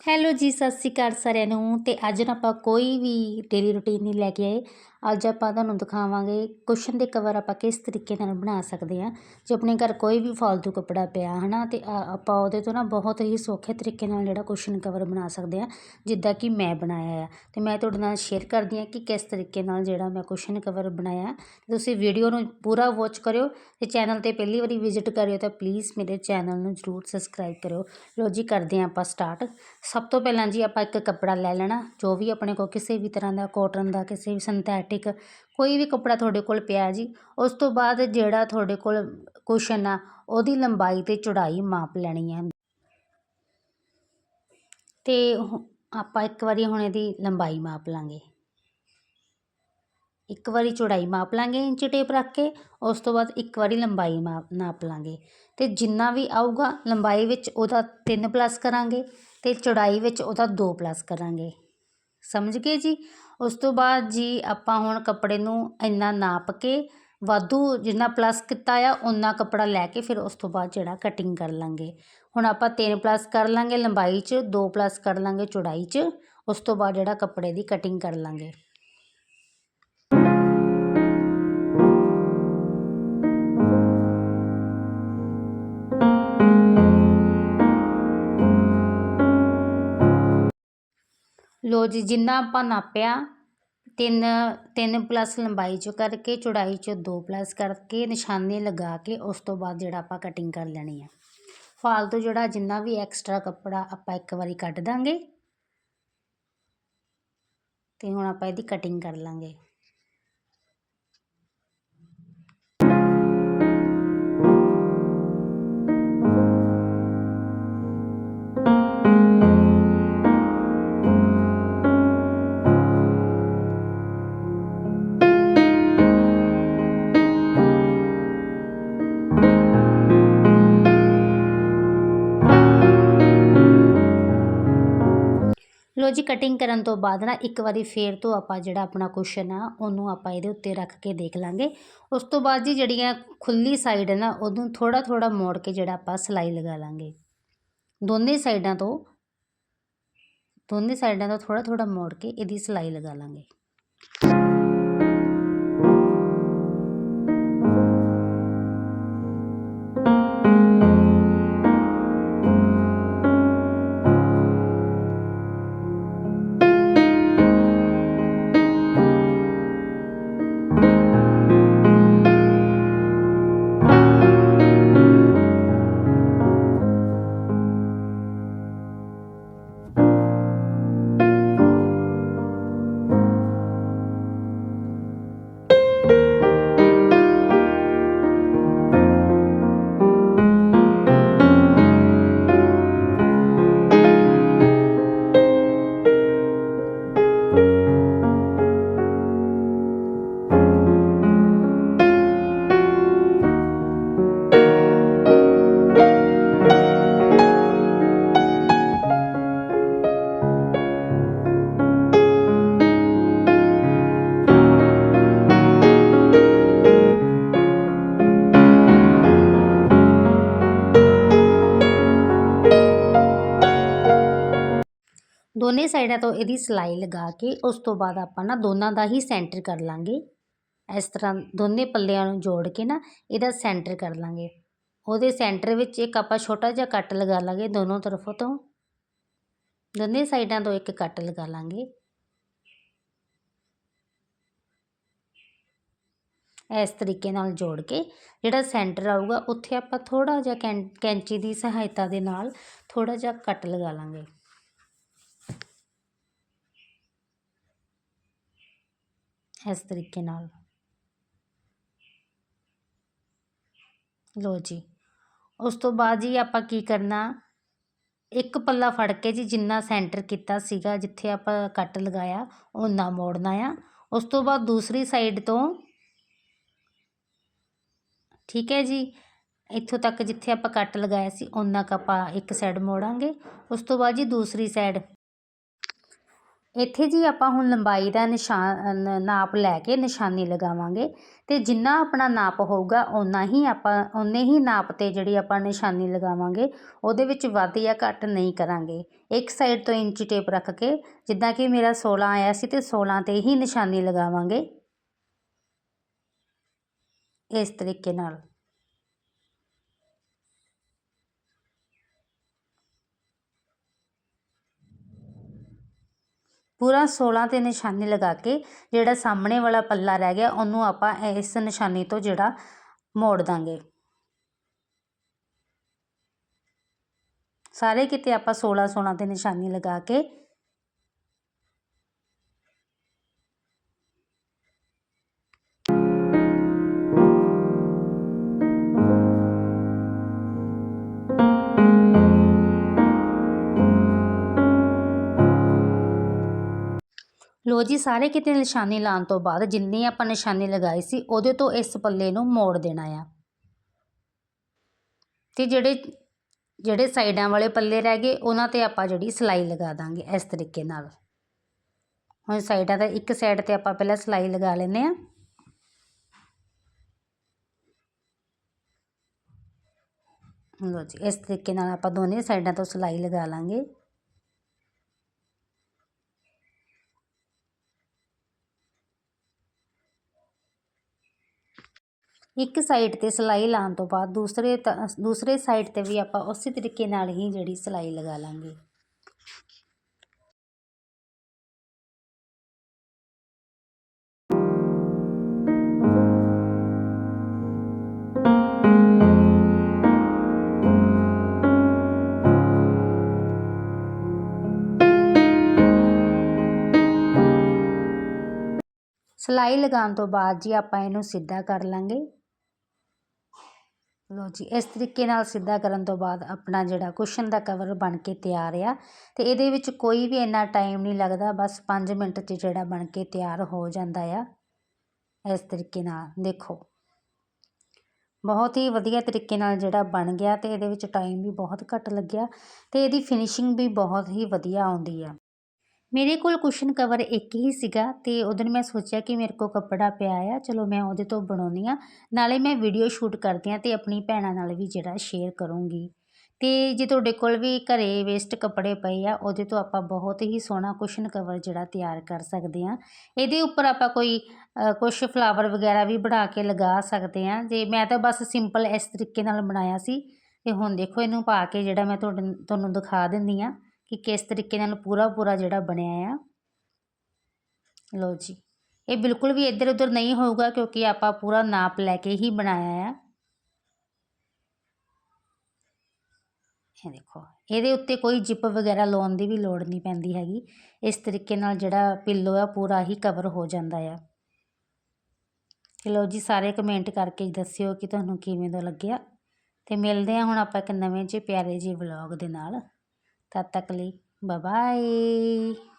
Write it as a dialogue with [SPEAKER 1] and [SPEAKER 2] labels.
[SPEAKER 1] Hello ਜੀ, ਸਤਿ ਸ਼੍ਰੀ ਅਕਾਲ ਸਾਰਿਆਂ ਨੂੰ। ਤੇ ਅੱਜ ਨਾ ਆਪਾਂ ਕੋਈ ਵੀ ਡੇਲੀ ਰੁਟੀਨ ਨਹੀਂ ਲੈ ਕੇ ਆਏ। ਅੱਜ ਆਪਾਂ ਤੁਹਾਨੂੰ ਦਿਖਾਵਾਂਗੇ ਕੁਸ਼ਨ ਦੇ ਕਵਰ ਆਪਾਂ ਕਿਸ ਤਰੀਕੇ ਨਾਲ ਬਣਾ ਸਕਦੇ ਹਾਂ, ਜੇ ਆਪਣੇ ਘਰ ਕੋਈ ਵੀ ਫालतू ਕੱਪੜਾ ਪਿਆ, ਹਨਾ, ਤੇ ਆ- ਆਪਾਂ ਉਹਦੇ ਤੋਂ ਨਾ ਬਹੁਤ ਹੀ ਸੌਖੇ ਤਰੀਕੇ ਨਾਲ ਜਿਹੜਾ ਕੁਸ਼ਨ ਕਵਰ ਬਣਾ ਸਕਦੇ ਹਾਂ, ਜਿੱਦਾਂ ਕਿ ਮੈਂ ਬਣਾਇਆ ਆ। ਤੇ ਮੈਂ ਤੁਹਾਡੇ ਨਾਲ ਸ਼ੇਅਰ ਕਰਦੀ ਹਾਂ ਕਿ ਕਿਸ ਤਰੀਕੇ ਨਾਲ ਜਿਹੜਾ ਮੈਂ ਕੁਸ਼ਨ ਕਵਰ ਬਣਾਇਆ। ਤੁਸੀਂ ਵੀਡੀਓ ਨੂੰ ਪੂਰਾ ਵਾਚ ਕਰਿਓ ਤੇ ਚੈਨਲ ਤੇ ਪਹਿਲੀ ਵਾਰੀ ਵਿਜ਼ਿਟ ਕਰਿਓ ਤਾਂ ਪਲੀਜ਼ ਮੇਰੇ ਚੈਨਲ ਨੂੰ ਜਰੂਰ ਸਬਸਕ੍ਰਾਈਬ ਕਰਿਓ। ਲੋ ਜੀ, ਕਰਦੇ ਹਾਂ ਆਪਾਂ ਸਟਾਰਟ ਸਭ ਤੋਂ ਪਹਿਲਾਂ ਜੀ ਆਪਾਂ ਇੱਕ ਕੱਪੜਾ ਲੈ ਲੈਣਾ, ਜੋ ਵੀ ਆਪਣੇ ਕੋਲ ਕਿਸੇ ਵੀ ਤਰ੍ਹਾਂ ਦਾ ਕਾਟਨ ਦਾ, ਕਿਸੇ ਵੀ ਸਿੰਥੈਟਿਕ ਕੋਈ ਵੀ ਕੱਪੜਾ ਤੁਹਾਡੇ ਕੋਲ ਪਿਆ ਜੀ, ਉਸ ਤੋਂ ਬਾਅਦ ਜਿਹੜਾ ਤੁਹਾਡੇ ਕੋਲ ਕੁਸ਼ਨ ਆ, ਉਹਦੀ ਲੰਬਾਈ ਤੇ ਚੌੜਾਈ ਮਾਪ ਲੈਣੀ ਹੈ। ਤੇ ਆਪਾਂ ਇੱਕ ਵਾਰੀ ਹੁਣ ਇਹਦੀ ਲੰਬਾਈ ਮਾਪ ਲਾਂਗੇ। ਇੱਕ ਵਾਰੀ ਚੌੜਾਈ ਮਾਪ ਲਾਂਗੇ ਇੰਚ ਟੇਪ ਰੱਖ ਕੇ, ਉਸ ਤੋਂ ਬਾਅਦ ਇੱਕ ਵਾਰੀ ਲੰਬਾਈ ਮਾਪ ਨਾਪ ਲਾਂਗੇ। ਤੇ ਜਿੰਨਾ ਵੀ ਆਊਗਾ, ਲੰਬਾਈ ਵਿੱਚ ਉਹਦਾ 3 ਪਲੱਸ ਕਰਾਂਗੇ ਤੇ ਚੌੜਾਈ ਵਿੱਚ ਉਹਦਾ 2 ਪਲੱਸ ਕਰਾਂਗੇ। ਸਮਝ ਗਏ ਜੀ? ਉਸ ਤੋਂ ਬਾਅਦ ਜੀ ਆਪਾਂ ਹੁਣ ਕੱਪੜੇ ਨੂੰ ਇੰਨਾ ਨਾਪ ਕੇ ਵਾਧੂ ਜਿੰਨਾ ਪਲੱਸ ਕੀਤਾ ਆ ਉਨਾ ਕੱਪੜਾ ਲੈ ਕੇ ਫਿਰ ਉਸ ਤੋਂ ਬਾਅਦ ਜਿਹੜਾ ਕਟਿੰਗ ਕਰ ਲਾਂਗੇ। ਹੁਣ ਆਪਾਂ ਤਿੰਨ ਪਲੱਸ ਕਰ ਲਾਂਗੇ ਲੰਬਾਈ 'ਚ, ਦੋ ਪਲੱਸ ਕਰ ਲਾਂਗੇ ਚੌੜਾਈ 'ਚ, ਉਸ ਤੋਂ ਬਾਅਦ ਜਿਹੜਾ ਕੱਪੜੇ ਦੀ ਕਟਿੰਗ ਕਰ ਲਾਂਗੇ। ਲੋ ਜੀ, ਜਿੰਨਾ ਆਪਾਂ ਨਾਪਿਆ, ਤਿੰਨ ਤਿੰਨ ਪਲੱਸ ਲੰਬਾਈ ਚੋਂ ਕਰਕੇ, ਚੌੜਾਈ ਚੋਂ ਦੋ ਪਲੱਸ ਕਰਕੇ, ਨਿਸ਼ਾਨੇ ਲਗਾ ਕੇ, ਉਸ ਤੋਂ ਬਾਅਦ ਜਿਹੜਾ ਆਪਾਂ ਕਟਿੰਗ ਕਰ ਲੈਣੀ ਆ। ਫਾਲਤੂ ਜਿਹੜਾ ਜਿੰਨਾ ਵੀ ਐਕਸਟਰਾ ਕੱਪੜਾ ਆਪਾਂ ਇੱਕ ਵਾਰੀ ਕੱਢ ਦਾਂਗੇ, ਤੇ ਹੁਣ ਆਪਾਂ ਇਹਦੀ ਕਟਿੰਗ ਕਰ ਲਾਂਗੇ। ਲੋ ਜੀ ਕਟਿੰਗ ਕਰਨ ਤੋਂ ਬਾਅਦ ਨਾ ਇੱਕ ਵਾਰੀ ਫੇਰ ਤੋਂ ਆਪਾਂ ਜਿਹੜਾ ਆਪਣਾ ਕੁਸ਼ਨ ਆ, ਉਹਨੂੰ ਆਪਾਂ ਇਹਦੇ ਉੱਤੇ ਰੱਖ ਕੇ ਦੇਖ ਲਾਂਗੇ। ਉਸ ਤੋਂ ਬਾਅਦ ਜੀ ਜਿਹੜੀਆਂ ਖੁੱਲੀ ਸਾਈਡ ਹੈ ਨਾ, ਉਹਨੂੰ ਥੋੜਾ ਥੋੜਾ ਮੋੜ ਕੇ ਜਿਹੜਾ ਆਪਾਂ ਸਲਾਈ ਲਗਾ ਲਾਂਗੇ। ਦੋਨੇ ਸਾਈਡਾਂ ਤੋਂ, ਦੋਨੇ ਸਾਈਡਾਂ ਤੋਂ ਥੋੜਾ ਥੋੜਾ ਮੋੜ ਕੇ ਇਹਦੀ ਸਲਾਈ ਲਗਾ ਲਾਂਗੇ। ਦੋਨੇ ਸਾਈਡਾਂ ਤੋਂ ਇਹਦੀ ਸਲਾਈ ਲਗਾ ਕੇ ਉਸ ਤੋਂ ਬਾਅਦ ਆਪਾਂ ਨਾ ਦੋਨਾਂ ਦਾ ਹੀ ਸੈਂਟਰ ਕਰ ਲਾਂਗੇ। ਇਸ ਤਰ੍ਹਾਂ ਦੋਨੇ ਪੱਲਿਆਂ ਨੂੰ ਜੋੜ ਕੇ ਨਾ ਇਹਦਾ ਸੈਂਟਰ ਕਰ ਲਾਂਗੇ। ਉਹਦੇ ਸੈਂਟਰ ਵਿੱਚ ਇੱਕ ਆਪਾਂ ਛੋਟਾ ਜਿਹਾ ਕੱਟ ਲਗਾ ਲਾਂਗੇ ਦੋਨੋਂ ਤਰਫੋਂ ਤੋਂ। ਦੋਨੇ ਸਾਈਡਾਂ ਤੋਂ ਇੱਕ ਕੱਟ ਲਗਾ ਲਾਂਗੇ। ਇਸ ਤਰੀਕੇ ਨਾਲ ਜੋੜ ਕੇ ਜਿਹੜਾ ਸੈਂਟਰ ਆਊਗਾ ਉੱਥੇ ਆਪਾਂ ਥੋੜਾ ਜਿਹਾ ਕੈਂ ਕੈਂਚੀ ਦੀ ਸਹਾਇਤਾ ਦੇ ਨਾਲ ਥੋੜਾ ਜਿਹਾ ਕੱਟ ਲਗਾ ਲਾਂਗੇ। ਇਸ ਤਰੀਕੇ ਨਾਲ। ਲਓ ਜੀ, ਉਸ ਤੋਂ ਬਾਅਦ ਜੀ ਆਪਾਂ ਕੀ ਕਰਨਾ, ਇੱਕ ਪੱਲਾ ਫੜ ਕੇ ਜੀ ਜਿੰਨਾ ਸੈਂਟਰ ਕੀਤਾ ਸੀਗਾ, ਜਿੱਥੇ ਆਪਾਂ ਕੱਟ ਲਗਾਇਆ ਉਹਨਾਂ ਮੋੜਨਾ ਆ। ਉਸ ਤੋਂ ਬਾਅਦ ਦੂਸਰੀ ਸਾਈਡ ਤੋਂ, ਠੀਕ ਹੈ ਜੀ, ਇੱਥੋਂ ਤੱਕ ਜਿੱਥੇ ਆਪਾਂ ਕੱਟ ਲਗਾਇਆ ਸੀ ਉਹਨਾਂ ਕ ਆਪਾਂ ਇੱਕ ਸਾਈਡ ਮੋੜਾਂਗੇ। ਉਸ ਤੋਂ ਬਾਅਦ ਜੀ ਦੂਸਰੀ ਸਾਈਡ ਇੱਥੇ ਜੀ ਆਪਾਂ ਹੁਣ ਲੰਬਾਈ ਦਾ ਨਿਸ਼ਾਨ ਨਾਪ ਲੈ ਕੇ ਨਿਸ਼ਾਨੀ ਲਗਾਵਾਂਗੇ ਤੇ ਜਿੰਨਾ ਆਪਣਾ ਨਾਪ ਹੋਊਗਾ ਓਨਾ ਹੀ ਆਪਾਂ ਉਨੇ ਹੀ ਨਾਪ ਤੇ ਜਿਹੜੀ ਆਪਾਂ ਨਿਸ਼ਾਨੀ ਲਗਾਵਾਂਗੇ ਉਹਦੇ ਵਿੱਚ ਵੱਧ ਜਾਂ ਘੱਟ ਨਹੀਂ ਕਰਾਂਗੇ। ਇੱਕ ਸਾਈਡ ਤੋਂ ਇੰਚੀ ਟੇਪ ਰੱਖ ਕੇ ਜਿੱਦਾਂ ਕਿ ਮੇਰਾ 16 ਆਇਆ ਸੀ ਤੇ 16 ਤੇ ਹੀ ਨਿਸ਼ਾਨੀ ਲਗਾਵਾਂਗੇ। ਇਸ ਤਰੀਕੇ ਨਾਲ। ਪੂਰਾ 16 ਤੇ ਨਿਸ਼ਾਨੀ ਲਗਾ ਕੇ ਜਿਹੜਾ ਸਾਹਮਣੇ ਵਾਲਾ ਪੱਲਾ ਰਹਿ ਗਿਆ, ਉਹਨੂੰ ਆਪਾਂ ਇਸ ਨਿਸ਼ਾਨੀ ਤੋਂ ਜਿਹੜਾ ਮੋੜ ਦਾਂਗੇ। ਸਾਰੇ ਕਿਤੇ ਆਪਾਂ 16 16 ਤੇ ਨਿਸ਼ਾਨੀ ਲਗਾ ਕੇ ਲੋ ਜੀ, ਸਾਰੇ ਕਿਤੇ ਨਿਸ਼ਾਨੀ ਲਾਉਣ ਤੋਂ ਬਾਅਦ ਜਿੰਨੀ ਆਪਾਂ ਨਿਸ਼ਾਨੀ ਲਗਾਏ ਸੀ, ਉਹਦੇ ਤੋਂ ਇਸ ਪੱਲੇ ਨੂੰ ਮੋੜ ਦੇਣਾ ਆ। ਤੇ ਜਿਹੜੇ ਜਿਹੜੇ ਸਾਈਡਾਂ ਵਾਲੇ ਪੱਲੇ ਰਹਿ ਗਏ, ਉਹਨਾਂ ਤੇ ਆਪਾਂ ਜਿਹੜੀ ਸਲਾਈ ਲਗਾ ਦਾਂਗੇ ਇਸ ਤਰੀਕੇ ਨਾਲ। ਹੁਣ ਸਾਈਡਾਂ ਦਾ ਇੱਕ ਸਾਈਡ ਤੇ ਆਪਾਂ ਪਹਿਲਾਂ ਸਲਾਈ ਲਗਾ ਲੈਨੇ ਆ ਲੋ ਜੀ, ਇਸ ਤਰੀਕੇ ਨਾਲ ਆਪਾਂ ਦੋਨੇ ਸਾਈਡਾਂ ਤੋਂ ਸਲਾਈ ਲਗਾ ਲਾਂਗੇ। ਇੱਕ ਸਾਈਡ ਤੇ ਸਿਲਾਈ ਲਾਉਣ ਤੋਂ ਬਾਅਦ ਦੂਸਰੇ ਦੂਸਰੇ ਸਾਈਡ ਤੇ ਵੀ ਆਪਾਂ ਉਸੇ ਤਰੀਕੇ ਨਾਲ ਹੀ ਜਿਹੜੀ ਸਿਲਾਈ ਲਗਾ ਲਾਂਗੇ। ਸਲਾਈ ਲਗਾਉਣ ਤੋਂ ਬਾਅਦ ਜੀ ਆਪਾਂ ਇਹਨੂੰ ਸਿੱਧਾ ਕਰ ਲਾਂਗੇ। ਲੋ ਜੀ, ਇਸ ਤਰੀਕੇ ਨਾਲ ਸਿੱਧਾ ਕਰਨ ਤੋਂ ਬਾਅਦ ਆਪਣਾ ਜਿਹੜਾ ਕੁਸ਼ਨ ਦਾ ਕਵਰ ਬਣ ਕੇ ਤਿਆਰ ਆ ਤੇ ਇਹਦੇ ਵਿੱਚ ਕੋਈ ਵੀ ਇੰਨਾ ਟਾਈਮ ਨਹੀਂ ਲੱਗਦਾ, ਬਸ 5 ਮਿੰਟ 'ਚ ਜਿਹੜਾ ਬਣ ਕੇ ਤਿਆਰ ਹੋ ਜਾਂਦਾ ਆ। ਇਸ ਤਰੀਕੇ ਨਾਲ ਦੇਖੋ। ਬਹੁਤ ਹੀ ਵਧੀਆ ਤਰੀਕੇ ਨਾਲ ਜਿਹੜਾ ਬਣ ਗਿਆ ਤੇ ਇਹਦੇ ਵਿੱਚ ਟਾਈਮ ਵੀ ਬਹੁਤ ਘੱਟ ਲੱਗਿਆ ਤੇ ਇਹਦੀ ਫਿਨਿਸ਼ਿੰਗ ਵੀ ਬਹੁਤ ਹੀ ਵਧੀਆ ਆਉਂਦੀ ਆ। ਮੇਰੇ ਕੋਲ ਕੁਸ਼ਨ ਕਵਰ ਇੱਕ ਹੀ ਸੀਗਾ ਤੇ ਉਦੋਂ ਮੈਂ ਸੋਚਿਆ ਕਿ ਮੇਰੇ ਕੋਲ ਕੱਪੜਾ ਪਿਆ ਆ, ਚਲੋ ਮੈਂ ਉਹਦੇ ਤੋਂ ਬਣਾਉਣੀ ਆ ਨਾਲੇ ਮੈਂ ਵੀਡੀਓ ਸ਼ੂਟ ਕਰਦੀ ਆ ਤੇ ਆਪਣੀ ਭੈਣਾਂ ਨਾਲ ਵੀ ਜਿਹੜਾ ਸ਼ੇਅਰ ਕਰੂੰਗੀ। ਤੇ ਜੇ ਤੁਹਾਡੇ ਕੋਲ ਵੀ ਘਰੇ ਵੇਸਟ ਕੱਪੜੇ ਪਏ ਆ, ਉਹਦੇ ਤੋਂ ਆਪਾਂ ਬਹੁਤ ਹੀ ਸੋਹਣਾ ਕੁਸ਼ਨ ਕਵਰ ਜਿਹੜਾ ਤਿਆਰ ਕਰ ਸਕਦੇ ਆ ਇਹਦੇ ਉੱਪਰ ਆਪਾਂ ਕੋਈ ਕੁਝ ਫਲਾਵਰ ਵਗੈਰਾ ਵੀ ਬਣਾ ਕੇ ਲਗਾ ਸਕਦੇ ਆ ਜੇ ਮੈਂ ਤਾਂ ਬਸ ਸਿੰਪਲ ਇਸ ਤਰੀਕੇ ਨਾਲ ਬਣਾਇਆ ਸੀ, ਤੇ ਹੁਣ ਦੇਖੋ ਇਹਨੂੰ ਪਾ ਕੇ ਜਿਹੜਾ ਮੈਂ ਤੁਹਾਨੂੰ ਦਿਖਾ ਦਿੰਦੀ ਆ ਕਿ ਕਿਸ ਤਰੀਕੇ ਨਾਲ ਪੂਰਾ ਪੂਰਾ ਜਿਹੜਾ ਬਣਿਆ ਆ। ਲਓ ਜੀ, ਇਹ ਬਿਲਕੁਲ ਵੀ ਇੱਧਰ ਉੱਧਰ ਨਹੀਂ ਹੋਊਗਾ ਕਿਉਂਕਿ ਆਪਾਂ ਪੂਰਾ ਨਾਪ ਲੈ ਕੇ ਹੀ ਬਣਾਇਆ ਆ। ਇਹ ਦੇਖੋ, ਇਹਦੇ ਉੱਤੇ ਕੋਈ ਜਿਪ ਵਗੈਰਾ ਲਾਉਣ ਦੀ ਵੀ ਲੋੜ ਨਹੀਂ ਪੈਂਦੀ ਹੈਗੀ। ਇਸ ਤਰੀਕੇ ਨਾਲ ਜਿਹੜਾ ਪਿੱਲੋ ਆ, ਪੂਰਾ ਹੀ ਕਵਰ ਹੋ ਜਾਂਦਾ ਆ। ਲਓ ਜੀ, ਸਾਰੇ ਕਮੈਂਟ ਕਰਕੇ ਦੱਸਿਓ ਕਿ ਤੁਹਾਨੂੰ ਕਿਵੇਂ ਦਾ ਲੱਗਿਆ। ਤੇ ਮਿਲਦੇ ਆ ਹੁਣ ਆਪਾਂ ਇੱਕ ਨਵੇਂ ਜਿਹੇ ਪਿਆਰੇ ਜਿਹੇ ਵਲੌਗ ਦੇ ਨਾਲ। kata klik bye bye